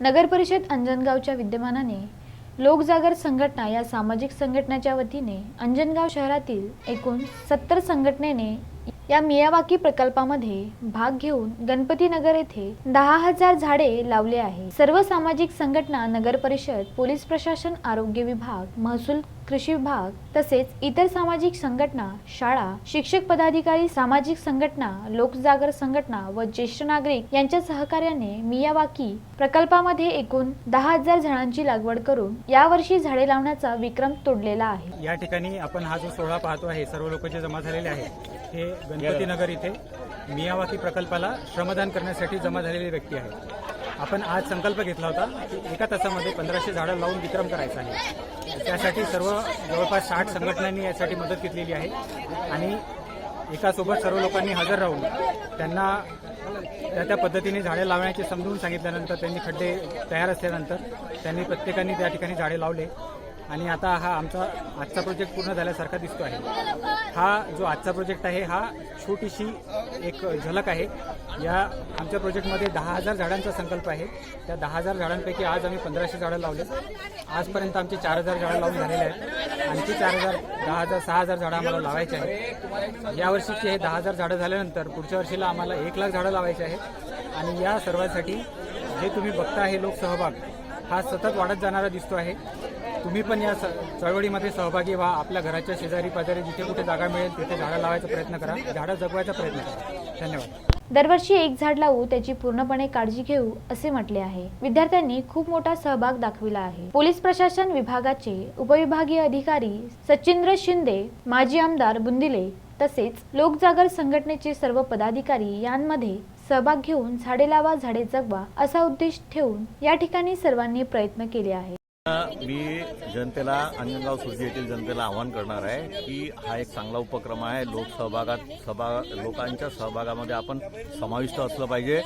नगरपरिषद अंजनगावच्या विद्यमानाने लोकजागर संघटना या सामाजिक संघटनेच्या वतीने अंजनगाव शहरातील एकूण सत्तर संघटनेने या मियावाकी प्रकल्पामध्ये भाग घेऊन गणपतीनगर येथे दहा हजार झाडे लावले आहे. सर्व सामाजिक संघटना नगर परिषद पोलीस प्रशासन आरोग्य विभाग महसूल कृषी विभाग तसेच इतर सामाजिक संघटना शाळा शिक्षक पदाधिकारी सामाजिक संघटना लोकजागर संघटना व ज्येष्ठ नागरिक यांच्या सहकार्याने मियावाकी प्रकल्पामध्ये एकूण दहा हजार झाडांची लागवड करून यावर्षी झाडे लावण्याचा विक्रम तोडलेला आहे. या ठिकाणी आपण हा जो सोहळा पाहतो आहे सर्व लोक जे जमा झालेले आहेत हे गणपतीनगर इथे मियावाकी प्रकल्पाला श्रमदान करण्यासाठी जमा झालेली व्यक्ती आहे. आपण आज संकल्प घेतला होता की एका तासामध्ये पंधराशे झाडं लावून विक्रम करायचा आहे. त्यासाठी सर्व जवळपास साठ संघटनांनी यासाठी मदत घेतलेली आहे. आणि एकासोबत सर्व लोकांनी हजर राहून त्यांना त्या त्या पद्धतीने झाडे लावण्याचे समजून सांगितल्यानंतर त्यांनी खड्डे तयार असल्यानंतर त्यांनी प्रत्येकाने त्या ठिकाणी झाडे लावले. आणि आता हा आमचा आजचा प्रोजेक्ट पूर्ण झाल्यासारखा दिसतो आहे. हा जो आजचा प्रोजेक्ट आहे हा छोटीशी एक झलक आहे. या आमच्या प्रोजेक्टमध्ये दहा हजार झाडांचा संकल्प आहे. त्या दहा हजार झाडांपैकी आज आम्ही पंधराशे झाडं लावले. आजपर्यंत आमचे चार हजार झाडं लावून झालेले आहेत. आणखी चार हजार दहा हजार सहा हजार झाडं आम्हाला लावायचे आहेत. यावर्षीचे हे दहा हजार झाडं झाल्यानंतर पुढच्या वर्षीला आम्हाला एक लाख झाडं लावायचे आहेत. आणि या सर्वांसाठी जे तुम्ही बघता हे लोकसहभाग हा सतत वाढत जाणारा दिसतो आहे. तुम्ही पण या चळवळीमध्ये सहभागी व्हा. आपल्या घराच्या शेजारी पाजारी जिथे कुठे जागा मिळेल तिथे झाडं लावायचा प्रयत्न करा. झाडं जगवायचा प्रयत्न करा. धन्यवाद. दरवर्षी एक झाड लावू त्याची पूर्णपणे काळजी घेऊ असे म्हटले आहे. विद्यार्थ्यांनी खूप मोठा सहभाग दाखविला आहे. पोलीस प्रशासन विभागाचे उपविभागीय अधिकारी सचिंद्र शिंदे माजी आमदार बुंदिले तसेच लोकजागर संघटनेचे सर्व पदाधिकारी यांमध्ये सहभाग घेऊन झाडे लावा झाडे जगवा असा उद्देश ठेवून या ठिकाणी सर्वांनी प्रयत्न केले आहे मी जनतेला अंजनगाव सुरजी येथील जनतेला आवाहन करणार आहे की हा एक चांगला उपक्रम आहे. लोकसहभागात सभा लोकांच्या सहभागामध्ये आपण समाविष्ट असलं पाहिजे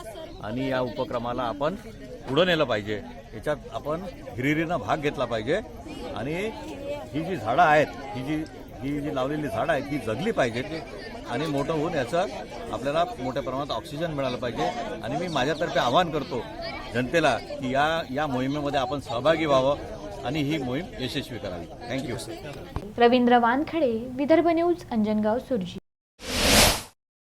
आणि या उपक्रमाला आपण पुढं नेलं पाहिजे. याच्यात आपण हिरिरीनं भाग घेतला पाहिजे आणि ही जी झाडं आहेत ही जी ही जी लावलेली झाडं आहेत ती जगली पाहिजेत आणि मोठं होऊन याचं आपल्याला मोठ्या प्रमाणात ऑक्सिजन मिळालं पाहिजे. आणि मी माझ्यातर्फे आवाहन करतो जनतेला की या या मोहिमेमध्ये आपण सहभागी व्हावं आणि ही मोहीम यशस्वी करावी. Thank you Ravindra Wankhade Vidarbha news Anjangaon Surji.